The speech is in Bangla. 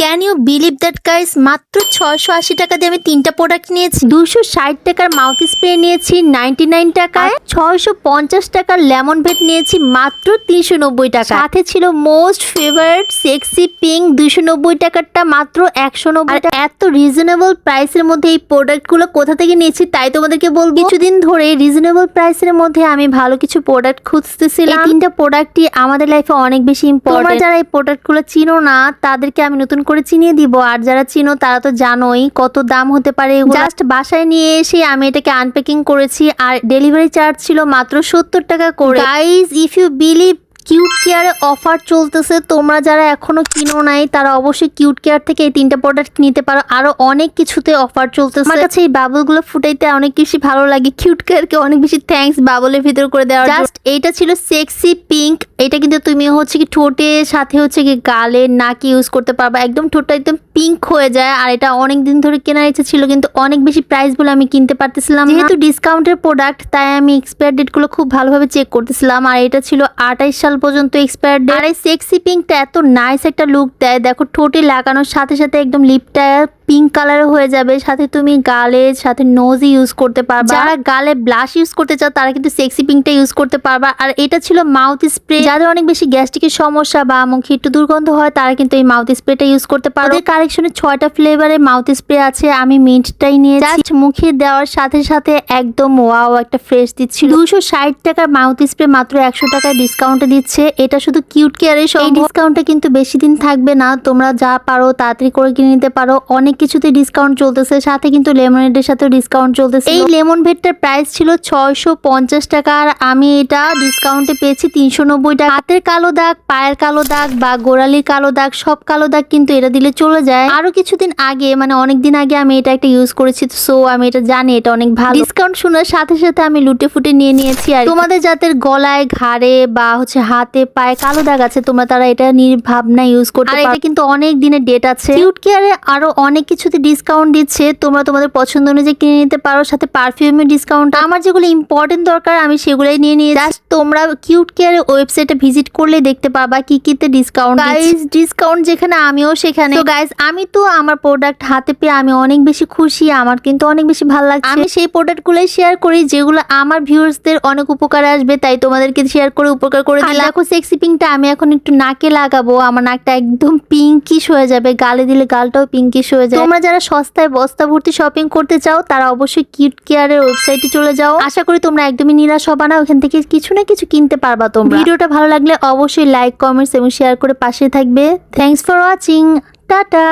Can you believe that guys মাত্র ছয়শো আশি টাকা দিয়ে আমি তিনটা প্রোডাক্ট নিয়েছি। দুশো ষাট টাকার মাউথ স্প্রে নিয়েছি নাইনটি নাইন টাকায়। ছয়শো পঞ্চাশ টাকার লেমন ভেট নিয়েছি, মাত্র তিনশো নব্বই টাকা সাথে ছিল মোস্ট ফেভারিট সেক্সি পিঙ্ক দুশো নব্বই টাকারটা, মাত্র একশো নব্বই এত রিজনেবল প্রাইসের মধ্যে এই প্রোডাক্টগুলো কোথা থেকে নিয়েছি, তাই তোমাদেরকে বলব। কিছুদিন ধরে রিজনেবল প্রাইসের মধ্যে আমি ভালো কিছু প্রোডাক্ট খুঁজতেছিলাম। তিনটা প্রোডাক্টই আমাদের লাইফে অনেক বেশি ইম্পর্টেন্ট যারা এই প্রোডাক্টগুলো চিনো না, তাদেরকে আমি নতুন করে চিনিয়ে দিব। আর যারা চিনো তারা তো জানোই কত দাম হতে পারে জাস্ট বাসায় নিয়ে এসে আমি এটাকে আনপ্যাকিং করেছি। আর ডেলিভারি চার্জ ছিল মাত্র সত্তর টাকা করে। Guys if you believe cute কেয়ারে অফার চলতেছে তোমরা যারা এখনও কিনো নাই তারা অবশ্যই কিউট কেয়ার থেকে এই তিনটা প্রোডাক্ট নিতে পারো। আরও অনেক কিছুতে অফার চলতেছে। আমার কাছে এই বাবলগুলো ফুটাইতে অনেক বেশি ভালো লাগে। কিউট কেয়ারকে অনেক বেশি থ্যাঙ্কস বাবলের ভিতর করে দেওয়া জাস্ট এইটা ছিল সেক্সি পিঙ্ক এটা কিন্তু তুমি হচ্ছে কি ঠোঁটে সাথে হচ্ছে কি গালে নাকি ইউজ করতে পারবা। একদম ঠোঁটটা একদম পিঙ্ক হয়ে যায় আর এটা অনেক দিন ধরে কেনার ইচ্ছা ছিল কিন্তু অনেক বেশি প্রাইস বলে আমি কিনতে পারতেছিলাম। যেহেতু ডিসকাউন্টের প্রোডাক্ট তাই আমি এক্সপায়ার ডেটগুলো খুব ভালোভাবে চেক করতেছিলাম আর এটা ছিল আঠাইশ সাল পর্যন্ত এক্সপায়ার ডেট আর এই সেক্সি পিঙ্কটা এত নাইস একটা লুক দেয়। দেখো ঠোঁটে লাগানোর সাথে সাথে একদম লিপটা পিঙ্ক কালার হয়ে যাবে সাথে তুমি গালে সাথে নোজই ইউজ করতে পারবা। যারা গালে ব্লাশ ইউজ করতে চাও তারা কিন্তু সেক্সি পিঙ্কটা ইউজ করতে পারবা। আর এটা ছিল মাউথ স্প্রে যাদের অনেক বেশি গ্যাস্ট্রিকের সমস্যা বা মুখে একটু দুর্গন্ধ হয় তারা কিন্তু এই মাউথ স্প্রেটা ইউজ করতে পারো। ওদের কালেকশনে ছয়টা ফ্লেভারের মাউথ স্প্রে আছে আমি মিন্টটাই নিয়ে জাস্ট মুখে দেওয়ার সাথে সাথে একদম ওয়াও একটা ফ্রেশ দিচ্ছিল। দুশো ষাট টাকার মাউথ স্প্রে মাত্র একশো টাকায় ডিসকাউন্টে দিচ্ছে। এটা শুধু কিউট কেয়ারের এই ডিসকাউন্টটা কিন্তু বেশি দিন থাকবে না তোমরা যা পারো তাড়াতাড়ি করে কিনে নিতে পারো। অনেক কিছুতে ডিসকাউন্ট চলতেছে সাথে কিন্তু লেমনেডের সাথেও ডিসকাউন্ট চলতেছে। এই লেমন ভেটটার প্রাইস ছিল ছয়শো পঞ্চাশ টাকা আর আমি এটা ডিসকাউন্টে পেয়েছি তিনশো নব্বই টাকা হাতের কালো দাগ পায়ের কালো দাগ বা গোড়ালির কালো দাগ সব কালো দাগ কিন্তু এটা দিলে চলে যায়। আরও কিছুদিন আগে মানে অনেক দিন আগে আমি এটা একটা ইউজ করেছি সো আমি এটা জানি এটা অনেক ভালো। ডিসকাউন্ট শোনার সাথে সাথে আমি লুটে ফুটে নিয়ে নিয়েছি আর তোমাদের যাদের গলায় ঘাড়ে বা হচ্ছে হাতে পায়ে কালো দাগ আছে তোমরা তারা এটা নির্ভাবনা ইউজ করতে পারো এটা কিন্তু অনেক দিনের ডেট আছে। কিউট কেয়ারে আরও অনেক কিছুতে ডিসকাউন্ট দিচ্ছে। তোমরা তোমাদের পছন্দ অনুযায়ী কিনে নিতে পারো সাথে পারফিউমের ডিসকাউন্ট আমার যেগুলো ইম্পর্টেন্ট দরকার আমি সেগুলোই নিয়ে নিয়ে জাস্ট তোমরা কিউট কেয়ারের ওয়েবসাইটে ভিজিট করলে দেখতে পারবা কি কিতে ডিসকাউন্ট গাইস ডিসকাউন্ট যেখানে আমিও সেখানে। তো গাইস আমি তো আমার প্রোডাক্ট হাতে পেয়ে আমি অনেক বেশি খুশি আমার কিন্তু অনেক বেশি ভালো লাগছে। আমি সেই প্রোডাক্টগুলোই শেয়ার করি যেগুলো আমার ভিউয়ার্সদের অনেক উপকারে আসবে তাই তোমাদেরকে শেয়ার করে উপকার করে দিলাম। দেখো সেক্সি পিঙ্কটা আমি এখন একটু নাকে লাগাবো আমার নাকটা একদম পিঙ্কিশ হয়ে যাবে গালে দিলে গালটাও পিঙ্কিশ হয়ে যাবে তোমরা যারা সস্তায় বস্তা ভর্তি শপিং করতে চাও তারা অবশ্যই কিউট কেয়ারের ওয়েবসাইটে চলে যাও। আশা করি তোমরা একদমই নিরাশ হবা না ওখান থেকে কিছু না কিছু কিনতে পারবা তোমরা। ভিডিওটা ভালো লাগলে অবশ্যই লাইক কমেন্টস এবং শেয়ার করে পাশে থাকবে। Thanks for watching tata